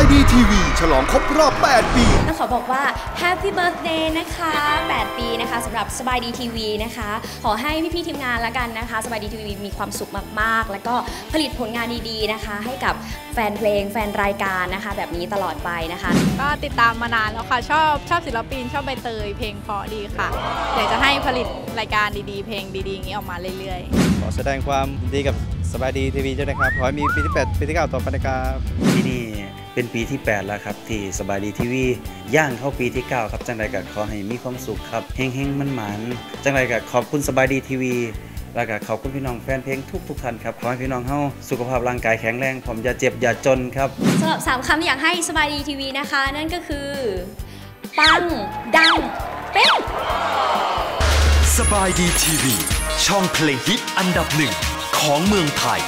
ายดีทีวีฉลองครบรอบ 8 ปี ต้องขอบอกว่า Happy Birthday นะคะ 8 ปีนะคะสำหรับสบายดีทีวีนะคะ ขอให้พี่ๆทีมงานละกันนะคะสบายดีทีวีมีความสุขมากๆ แล้วก็ผลิตผลงานดีๆนะคะ ให้กับแฟนเพลงแฟนรายการนะคะ แบบนี้ตลอดไปนะคะ ก็ติดตามมานานแล้วค่ะ ชอบชอบศิลปิน ชอบใบเตยเพลงเพราะดีค่ะอยากจะให้ผลิตรายการดีๆ เพลงดีๆอย่างนี้ออกมาเรื่อยๆขอแสดงความยินดีกับสบายดีทีวีด้วยนะครับขอให้มีปีที่8ปีที่9ต่อไปนะครับที่นี่ เป็นปีที่ 8 แล้วครับ ที่สบายดีทีวีย่างเข้าปีที่ 9 ครับจังไรก็ขอให้มีความสุขครับเฮงเฮงมันหมันๆจังไรก็ขอบคุณสบายดีทีวีแล้วก็ขอบคุณพี่น้องแฟนเพลงทุกทุกๆท่านครับ ขอให้พี่น้องเฮาสุขภาพร่างกายแข็งแรง ผมอย่าเจ็บอย่าจนครับสำหรับ 3คำที่อยากให้สบายดีทีวีนะคะ นั่นก็คือ ปัง ดัง เป๊ะสบายดีทีวีช่องเพลงฮิตอันดับหนึ่งของเมืองไทย